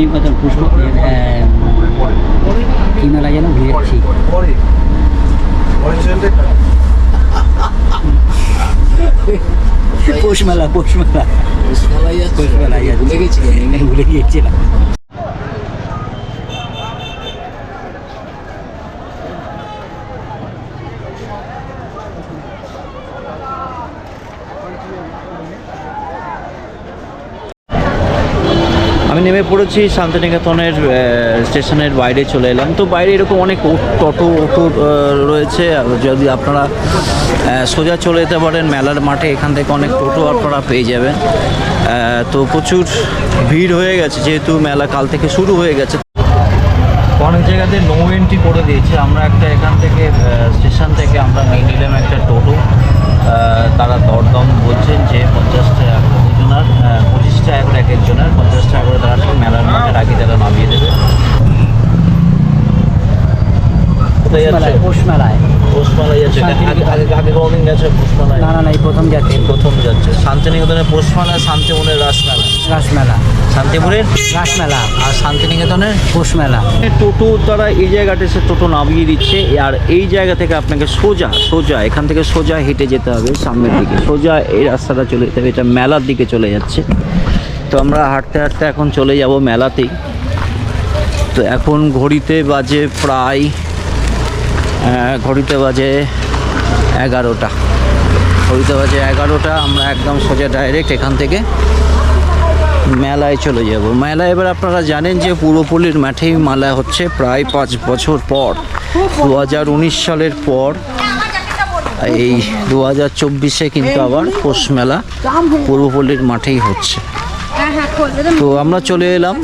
শান্তিনিকেতন পুষ্প কি মেলা যেন ভুলে যাচ্ছি পৌষ মেলা পৌষ মেলা পৌষ মেলা ভুলে গেছি। আমি নেমে পড়েছি শান্তিনিকেতনের স্টেশনের বাইরে চলে এলাম। তো বাইরে এরকম অনেক টোটো, অটো রয়েছে। যদি আপনারা সোজা চলে যেতে পারেন মেলার মাঠে, এখান থেকে অনেক টোটো আপনারা পেয়ে যাবেন। তো প্রচুর ভিড় হয়ে গেছে, যেহেতু মেলা কাল থেকে শুরু হয়ে গেছে। অনেক জায়গাতে নো এন্ট্রি করে দিয়েছে। আমরা একটা এখান থেকে স্টেশন থেকে আমরা নিয়ে নিলাম একটা টোটো। তারা দরদম বলছেন যে পঞ্চাশ টাকা করে দুজনের আহ, পঁচিশ টাকা করে এক একজনের পঞ্চাশ টাকা করে তারা মেলার মধ্যে রাখি তারা নামিয়ে দেবে। যাচ্ছে মেলায় পৌষ মেলায় পোষমালায় যাচ্ছে। আগে আগে আগে কোনোদিন গেছে পোষমালায় না না না এই প্রথম যাচ্ছে প্রথম যাচ্ছে। শান্তিনিকেতনের পোষমালা শান্তিমনের রাসমেলা। রাসমেলা। শান্তিপুরের? রাসমেলা। আর শান্তিনিকেতনের? টোটো তারা এই জায়গাটা এসে টোটো নামিয়ে দিচ্ছে আর এই জায়গা থেকে আপনাকে সোজা সোজা এখান থেকে সোজা হেঁটে যেতে হবে সামনের দিকে। সোজা এই রাস্তাটা চলে যেতে হবে এটা মেলার দিকে চলে যাচ্ছে। তো আমরা হাঁটতে হাঁটতে এখন চলে যাব মেলাতেই। তো এখন ঘড়িতে বাজে প্রায় ঘড়িতে বাজে এগারোটা। ঘড়িতে বাজে এগারোটা আমরা একদম সোজা ডাইরেক্ট এখান থেকে মেলায় চলে যাব। মেলা এবার আপনারা জানেন যে পুরোপল্লির মাঠেই মেলা হচ্ছে প্রায় পাঁচ বছর পর। দু হাজার উনিশ সালের পর এই দু হাজার চব্বিশে কিন্তু আবার পৌষ মেলা পূর্বপল্লির মাঠেই হচ্ছে। তো আমরা চলে এলাম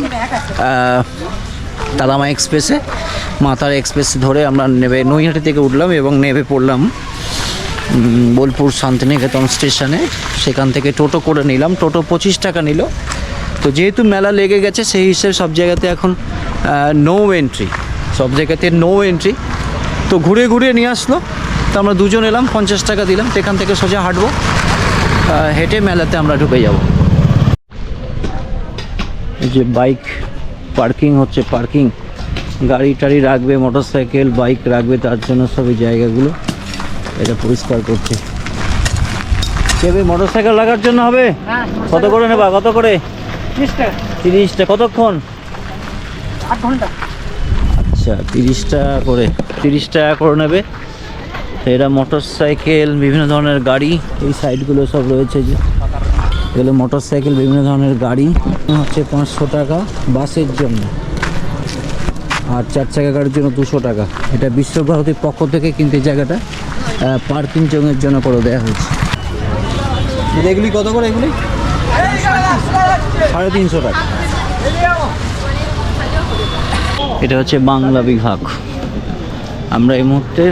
তালামা এক্সপ্রেসে। মাতার এক্সপ্রেস ধরে আমরা নেবে, নৈহাটি থেকে উঠলাম এবং নেমে পড়লাম বোলপুর শান্তিনিকেতন স্টেশনে সেখান থেকে টোটো করে নিলাম, টোটো পঁচিশ টাকা নিল। তো যেহেতু মেলা লেগে গেছে, সেই হিসেবে সব জায়গাতে এখন নো এন্ট্রি সব জায়গাতে নো এন্ট্রি তো ঘুরে ঘুরে নিয়ে আসলো, তো আমরা দুজন এলাম, পঞ্চাশ টাকা দিলাম, সেখান থেকে সোজা হাঁটবো হেঁটে মেলাতে আমরা ঢুকে যাব। যে বাইক পার্কিং হচ্ছে পার্কিং গাড়ি টাড়ি রাখবে মোটর সাইকেল বাইক রাখবে তার জন্য সব এই জায়গাগুলো এটা পরিষ্কার করছে। কেবে মোটর সাইকেল লাগার জন্য হবে? কত করে নেবা? কত করে? তিরিশটা। কতক্ষণ? আচ্ছা তিরিশ টাকা করে তিরিশ টাকা করে নেবে। এরা মোটর সাইকেল বিভিন্ন ধরনের গাড়ি এই সাইডগুলো সব রয়েছে যে। এগুলো মোটর সাইকেল বিভিন্ন ধরনের গাড়ি হচ্ছে পাঁচশো টাকা বাসের জন্য। আর চার চাকা গাড়ির জন্য দুশো টাকা। এটা বিশ্বভারতীর পক্ষ থেকে কিন্তু এই জায়গাটা পার্কিং জোনের জন্য করে দেওয়া হয়েছে। এগুলি কত করে এগুলি? সাড়ে তিনশো টাকা। এটা হচ্ছে বাংলা বিভাগ। আমরা এই মুহূর্তে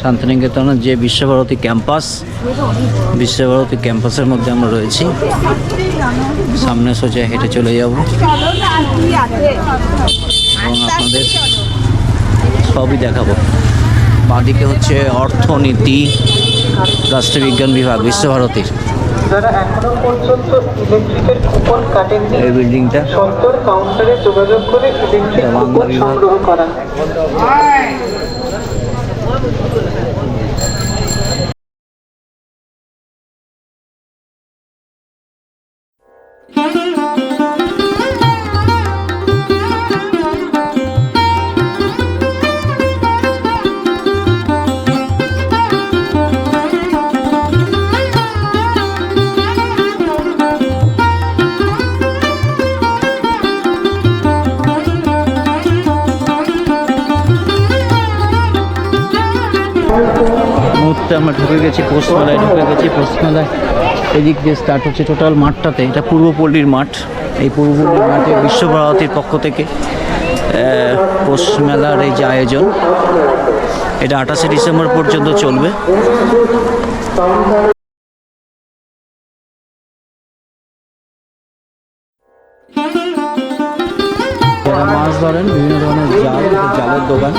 শান্তিনিকেতনের যে বিশ্বভারতী ক্যাম্পাস বিশ্বভারতী ক্যাম্পাসের মধ্যে আমরা রয়েছি। সামনে সোজা হেঁটে চলে যাব। আপনাদের সবই দেখাবো। বাঁদিকে হচ্ছে অর্থনীতি রাষ্ট্রবিজ্ঞান বিভাগ বিশ্বভারতীর যারা এখনও কুপন কাটেননি এই বিল্ডিংটা সত্তর কাউন্টারে যোগাযোগ করে ইলেকট্রিক কুপন সংগ্রহ করা। মুহূর্তে আমরা ঢুকে গেছি পোস্টমেলায় ঢুকে গেছি পোস্টমেলায় এদিক দিয়ে স্টার্ট হচ্ছে টোটাল মাঠটাতে। এটা পূর্বপল্লীর মাঠ। এই পূর্বপল্লীর মাঠে বিশ্বভারতীর পক্ষ থেকে আহ, পৌষ মেলার এই যে আয়োজন এটা আঠাশে ডিসেম্বর পর্যন্ত চলবে। মাছ ধরেন বিভিন্ন ধরনের জাল জালের দোকান।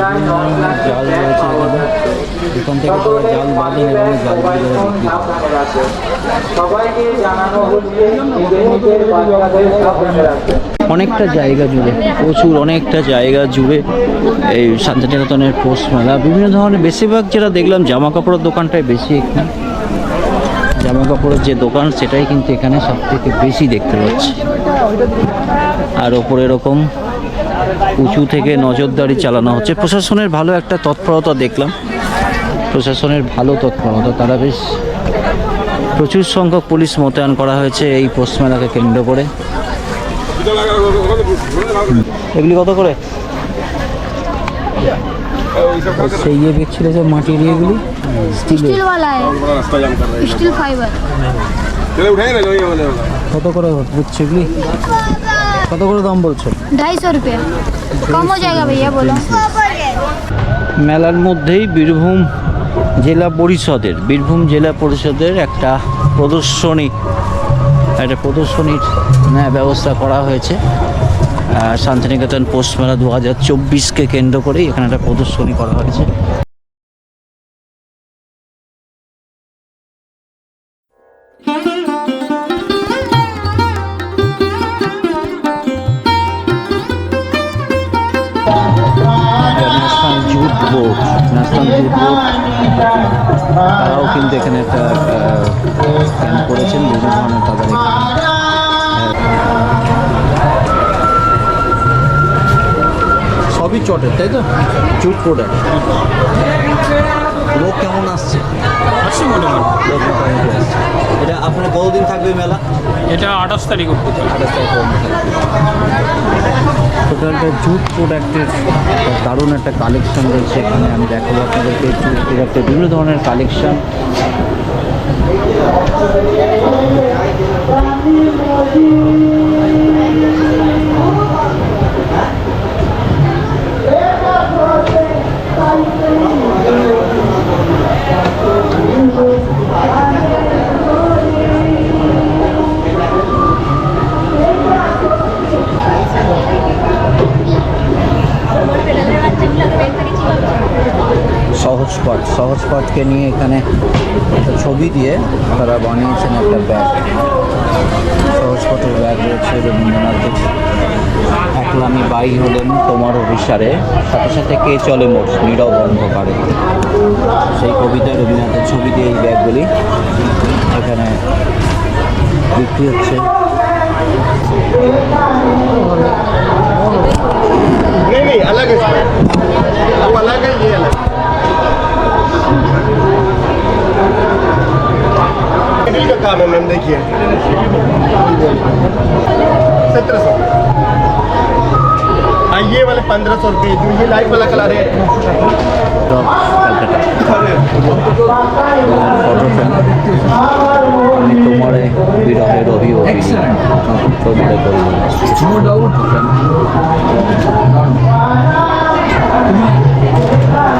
জাল রয়েছে এখানে এখান থেকে তারা জাল এবং অনেকটা জায়গা জুড়ে, প্রচুর অনেকটা জায়গা জুড়ে এই শান্তিনিকেতনের পোষ মেলা। বিভিন্ন ধরনের, বেশিরভাগ যেটা দেখলাম জামা কাপড়ের দোকানটাই বেশি এখানে। জামা কাপড়ের যে দোকান, সেটাই কিন্তু এখানে সব থেকে বেশি দেখতে পাচ্ছি। আর ওপরে এরকম উঁচু থেকে নজরদারি চালানো হচ্ছে। প্রশাসনের ভালো একটা তৎপরতা দেখলাম। প্রশাসনের ভালো তৎপরতা তারা বেশ প্রচুর সংখ্যক পুলিশ মোতায়েন করা হয়েছে এই পশ্চিমেলাকে কেন্দ্র করে। এগুলি কত করে? সেই ইয়ে বিচ্ছিল যে মাটির ইয়েগুলি? কত করে হচ্ছে এগুলি? কত করে দাম বলছো ढाई सौ रुपये कम हो जाएगा भैया बोलो মেলার মধ্যেই বীরভূম জেলা পরিষদের বীরভূম জেলা পরিষদের একটা প্রদর্শনী একটা প্রদর্শনীর হ্যাঁ, ব্যবস্থা করা হয়েছে আহ, শান্তিনিকেতন পোস্ট মেলা দু হাজার চব্বিশকে কেন্দ্র করেই এখানে একটা প্রদর্শনী করা হয়েছে চটের তাই তো? জুট প্রোডাক্ট লোক কেমন আসছে? আসছে মোটামুটি। লোক মোটামুটি আসছে। এটা আপনার কতদিন থাকবে মেলা? এটা আঠাশ তারিখ অব্দি আঠাশ তারিখ টোটালটা জুট প্রোডাক্টের দারুণ একটা কালেকশন রয়েছে এখানে। আমি দেখাবো আপনাদেরকে জুট প্রোডাক্টের বিভিন্ন ধরনের কালেকশন। সহজ একলামি বাই হলেন তোমার অভিসারে সাথে সাথে কে চলে মোট নীরব অন্ধকারে সেই কবিতায় রবীন্দ্রনাথের ছবি দিয়ে এই ব্যাগগুলি এখানে বিক্রি হচ্ছে नहीं नहीं अलग है इसमें। वो अलग है ये अलग बिल का काम है मैम देखिए सत्रह सौ हाँ ये वाले पंद्रह सौ रुपये जो ये लाइट वाला कलर है টপ ক্যালকাটা ফটো ফ্রেম আমি তোমারে বিরহের অভিযোগ তোমারে করবো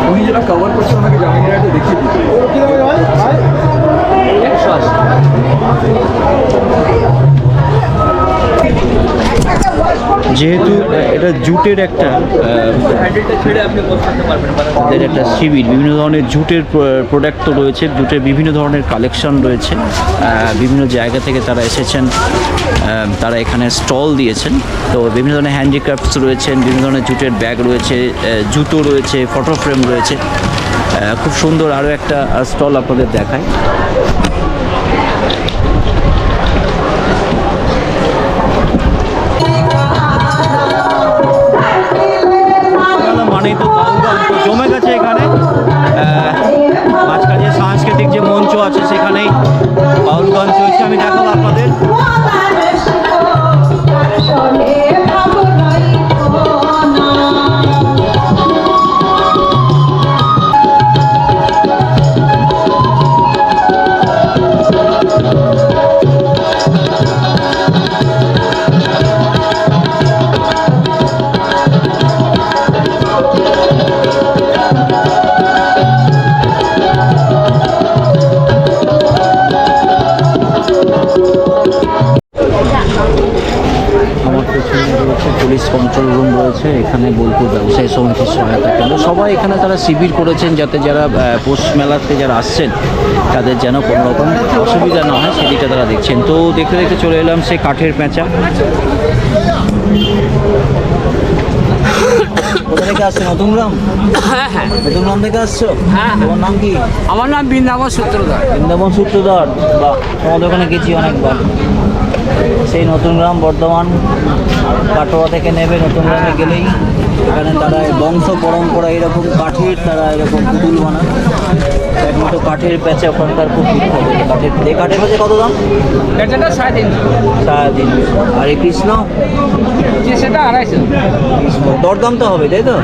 তুমি যেটা কভার করছো আমাকে জানি না এটা দেখিয়ে দিতে একশো আশি যেহেতু এটা জুটের একটা তাদের একটা শিবির, বিভিন্ন ধরনের জুটের প্রোডাক্ট তো রয়েছে, জুটের বিভিন্ন ধরনের কালেকশন রয়েছে বিভিন্ন জায়গা থেকে তারা এসেছেন তারা এখানে স্টল দিয়েছেন, তো বিভিন্ন ধরনের হ্যান্ডিক্রাফটস রয়েছেন, বিভিন্ন ধরনের জুটের ব্যাগ রয়েছে জুতো রয়েছে ফটো ফ্রেম রয়েছে খুব সুন্দর আরও একটা স্টল আপনাদের দেখায়। মঞ্চ সবাই এখানে তারা শিবির করেছেন যাতে যারা পৌষ মেলাতে যারা আসছেন তাদের যেন কোনো রকম অসুবিধা না হয় সেদিকটা তারা দেখছেন। তো দেখতে দেখতে চলে এলাম সেই কাঠের পেঁচা। কোথা থেকে আসছো? নতুন গ্রাম? হ্যাঁ হ্যাঁ। নতুন গ্রাম থেকে আসছো? হ্যাঁ। তোমার নাম কি? আমার নাম বৃন্দাবন সূত্রধর। বৃন্দাবন সূত্রধর। বা তোমাদের ওখানে গেছি অনেকবার। সেই নতুন গ্রাম বর্ধমান কাটোয়া থেকে নেবে নতুন গ্রামে গেলেই। এখানে তারা বংশ পরম্পরা এরকম কাঠের তারা এরকম পুতুল বানায়। একমাত্র কাঠের প্যাচে ওখানকার খুব বিখ্যাত কাঠের এই কাঠের প্যাচে কত দাম? এটা সাড়ে তিন সাড়ে তিন আর এই কৃষ্ণ? সেটা আড়াইশো। কৃষ্ণ। দরদাম তো হবে তাই তো?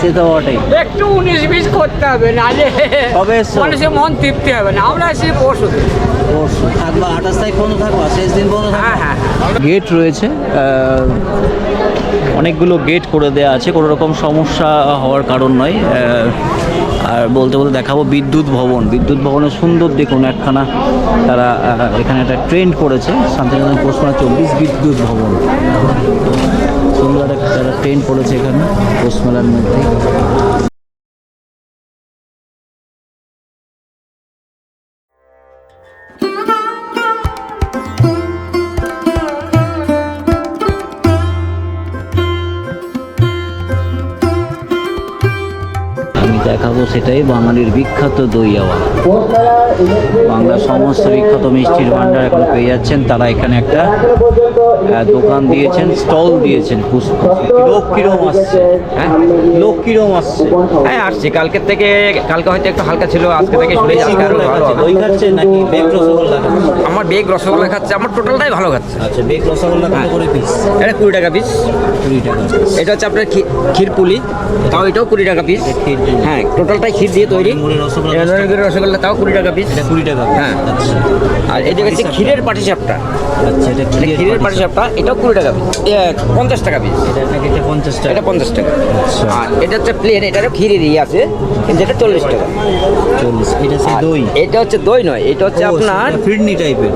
সে তো বটেই। একটু উনিশ বিশ করতে হবে মানুষের মন তৃপ্তি হবে না। আমরা এসে পরশু পরশু। থাকবা আঠাশ তারিখ পর্যন্ত থাকবা শেষ দিন পর্যন্ত হ্যাঁ হ্যাঁ গেট রয়েছে অনেকগুলো গেট করে দেওয়া আছে। কোনো রকম সমস্যা হওয়ার কারণ নয়। আর বলতে বলতে দেখাবো বিদ্যুৎ ভবন। বিদ্যুৎ ভবনের সুন্দর দেখুন একখানা তারা এখানে একটা ট্রেন্ড করেছে। শান্তিনিকেতন পৌষমানা চব্বিশ বিদ্যুৎ ভবন। সুন্দর একটা ট্রেন পড়েছে এখানে পৌষমেলার মধ্যে। সেটাই বাঙালির বিখ্যাত দই দইয়াওয়া বাংলার সমস্ত বিখ্যাত মিষ্টির ভাণ্ডার এখন পেয়ে যাচ্ছেন। তারা এখানে একটা দোকান দিয়েছেন স্টল দিয়েছেন পুষ্প। লোক কিরম আসছে। হ্যাঁ লোক কিরম আসছে। হ্যাঁ আসছি। কালকের থেকে কালকে হয়তো একটু হালকা ছিল আজকে থেকে শুনে যাচ্ছে আরও দই খাচ্ছে নাকি? বেগ রসগোল্লা আমার বেগ রসগোল্লা খাচ্ছে। আমার টোটালটাই ভালো খাচ্ছে। আচ্ছা বেগ রসগোল্লা কত করে পিস এটা কুড়ি টাকা পিস কুড়ি টাকা। এটা হচ্ছে আপনার ক্ষী- ক্ষীরপুলি। তাও এটাও কুড়ি টাকা পিস। হ্যাঁ টোটালটাই ক্ষীর দিয়ে তৈরি। নরেন্দ্রের রসগোল্লা তাও কুড়ি টাকা পিস কুড়ি টাকা হ্যাঁ। আচ্ছা। আর এই হচ্ছে ক্ষীরের পাটিসাপটা। আচ্ছা এটা ক্ষীরের পাটিসাপটা। এটাও কুড়ি টাকা পিস পঞ্চাশ টাকা পিস এটা পঞ্চাশ টাকা। এটা পঞ্চাশ টাকা। আচ্ছা। আর এটা হচ্ছে প্লেন এটারও ক্ষীরের ইয়ে আছে কিন্তু এটা চল্লিশ টাকা। চল্লিশ এটা সেই দই। এটা হচ্ছে দই নয় এটা হচ্ছে আপনার ফিরনি টাইপের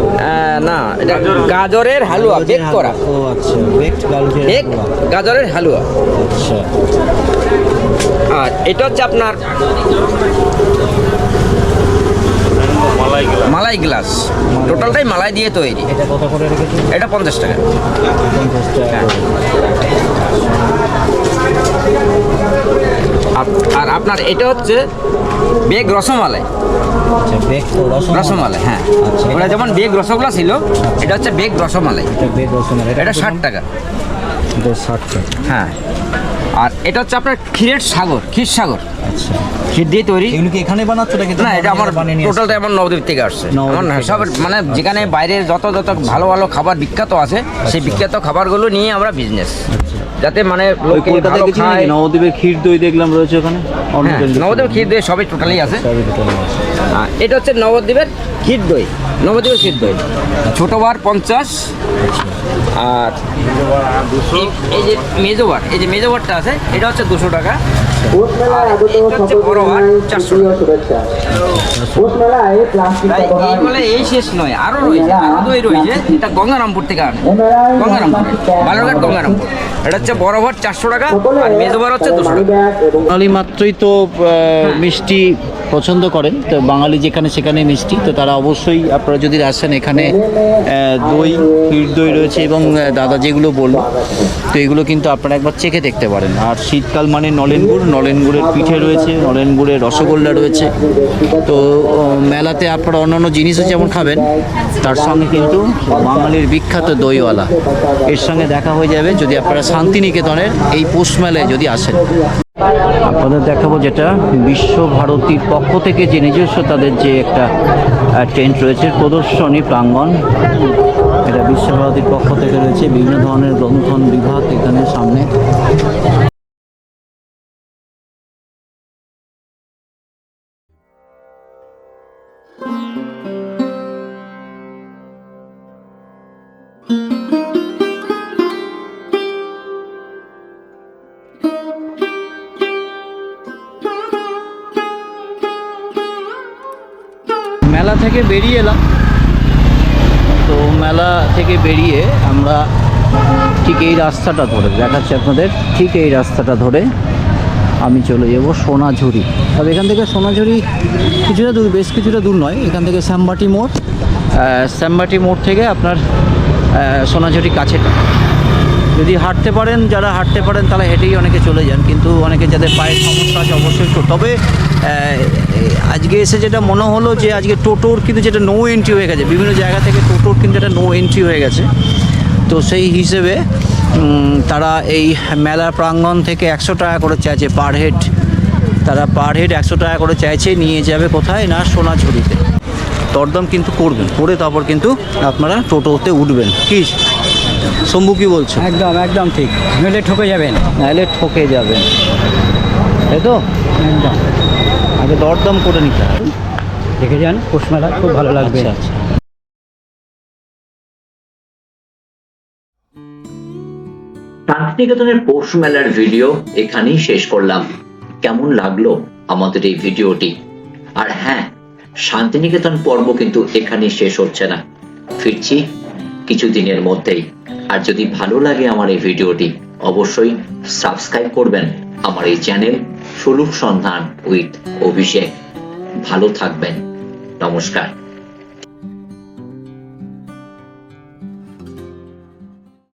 না এটা গাজরের হালুয়া বেক করা। ও আচ্ছা বেকড গাজরের হালুয়া। গাজরের হালুয়া। আচ্ছা। আর এটা হচ্ছে আপনার মালাই গ্লাস। টোটালটাই মালাই দিয়ে তৈরি। এটা পঞ্চাশ টাকা। পঞ্চাশ টাকা আর আপনার এটা হচ্ছে বেগ রসমালাই। আচ্ছা রসমালাই। হ্যাঁ। আচ্ছা ওটা যেমন বেগ রসগোল্লা ছিল এটা হচ্ছে বেগ রসমালাই। এটা রসমালাই। এটা ষাট টাকা। ষাট টাকা। হ্যাঁ। আর এটা হচ্ছে আপনার ক্ষীরের সাগর ক্ষীর সাগর। আচ্ছা। ক্ষীর দিয়ে তৈরি। এগুলো কি এখানে বানাচ্ছো নাকি না এটা আমার টোটালটা আমার নবদ্বীপ থেকে আসছে। আমার সব মানে যেখানে বাইরের যত যত ভালো ভালো খাবার বিখ্যাত আছে সেই বিখ্যাত খাবারগুলো নিয়ে আমরা বিজনেস যাতে মানে আচ্ছা। কলকাতায় নাকি? নবদ্বীপের ক্ষীর দই দেখলাম রয়েছে ওখানে। হ্যাঁ নবদ্বীপ ক্ষীর দই সবই টোটালি আছে। সবই টোটালি আছে। এটা হচ্ছে নবদ্বীপের ক্ষীর দই নবদ্বীপের ক্ষীর দই। ছোটো বার পঞ্চাশ আর এই- যে মেজোবার এই যে মেজোবারটা আছে এটা হচ্ছে দুশো টাকা। এটা হচ্ছে বড় চারশো এই বলে এই শেষ নয় আরও রয়েছে আরও দই রয়েছে এটা গঙ্গারামপুর থেকে আনে। গঙ্গারামপুর বালুরঘাট গঙ্গারামপুর। এটা হচ্ছে বড় চারশো টাকা আর হচ্ছে দুশো টাকা। মাত্রই তো মিষ্টি পছন্দ করেন, তো বাঙালি যেখানে সেখানে মিষ্টি, তো তারা অবশ্যই আপনারা যদি আসেন এখানে দই, ক্ষীর দই রয়েছে এবং দাদা যেগুলো বলল, তো এগুলো কিন্তু আপনারা একবার চেখে দেখতে পারেন। আর শীতকাল মানে নলেন গুড় নলেন গুড়ের পিঠে রয়েছে নলেন গুড়ের রসগোল্লা রয়েছে। তো মেলাতে আপনারা অন্যান্য জিনিসও যেমন খাবেন, তার সঙ্গে কিন্তু বাঙালির বিখ্যাত দইওয়ালা। এর সঙ্গে দেখা হয়ে যাবে যদি আপনারা শান্তিনিকেতনের এই পৌষ মেলায় যদি আসেন। আপনাদের দেখাবো যেটা বিশ্বভারতীর পক্ষ থেকে যে নিজস্ব তাদের যে একটা টেন্ট রয়েছে, প্রদর্শনী প্রাঙ্গণ। এটা বিশ্বভারতীর পক্ষ থেকে রয়েছে। বিভিন্ন ধরনের গ্রন্থন বিভাগ এখানে সামনে। বেরিয়ে এলাম। তো মেলা থেকে বেরিয়ে আমরা ঠিক এই রাস্তাটা ধরে, দেখাচ্ছি আপনাদের, ঠিক এই রাস্তাটা ধরে আমি চলে যাব সোনাঝুরি। তবে এখান থেকে সোনাঝুরি কিছুটা দূর, বেশ কিছুটা দূর নয়, এখান থেকে শ্যামবাটি মোড়। শ্যামবাটি মোড় থেকে আপনার সোনাঝুরি কাছেটা। যদি হাঁটতে পারেন, যারা হাঁটতে পারেন, তারা হেঁটেই অনেকে চলে যান। কিন্তু অনেকে যাদের পায়ের সমস্যা আছে, অবশ্যই তবে আজকে এসে যেটা মনে হলো যে আজকে টোটোর কিন্তু যেটা নো এন্ট্রি হয়ে গেছে, বিভিন্ন জায়গা থেকে টোটোর কিন্তু একটা নো এন্ট্রি হয়ে গেছে। তো সেই হিসেবে তারা এই মেলা প্রাঙ্গণ থেকে একশো টাকা করে চাইছে পার হেড তারা পার হেড একশো টাকা করে চাইছে, নিয়ে যাবে কোথায়? না, সোনাঝুরিতে। দরদাম কিন্তু করবেন, করে তারপর কিন্তু আপনারা টোটোতে উঠবেন। কি? শম্ভু কি বলছো? একদম একদম ঠিক। নইলে ঠকে যাবেন। নাহলে ঠকে যাবেন। তাই তো? একদম। আগে দরদাম করে নিতে হবে। দেখে যান পৌষমেলা খুব ভালো লাগবে। আচ্ছা আচ্ছা। শান্তিনিকেতনের পৌষ মেলার ভিডিও এখানেই শেষ করলাম। কেমন লাগল আমাদের এই ভিডিওটি? আর হ্যাঁ শান্তিনিকেতন পর্ব কিন্তু এখানেই শেষ হচ্ছে না। ফিরছি কিছুদিনের মধ্যেই। আর যদি ভালো লাগে আমার এই ভিডিওটি, অবশ্যই সাবস্ক্রাইব করবেন আমার এই চ্যানেল সুলুক সন্ধান উইথ অভিষেক। ভালো থাকবেন। নমস্কার।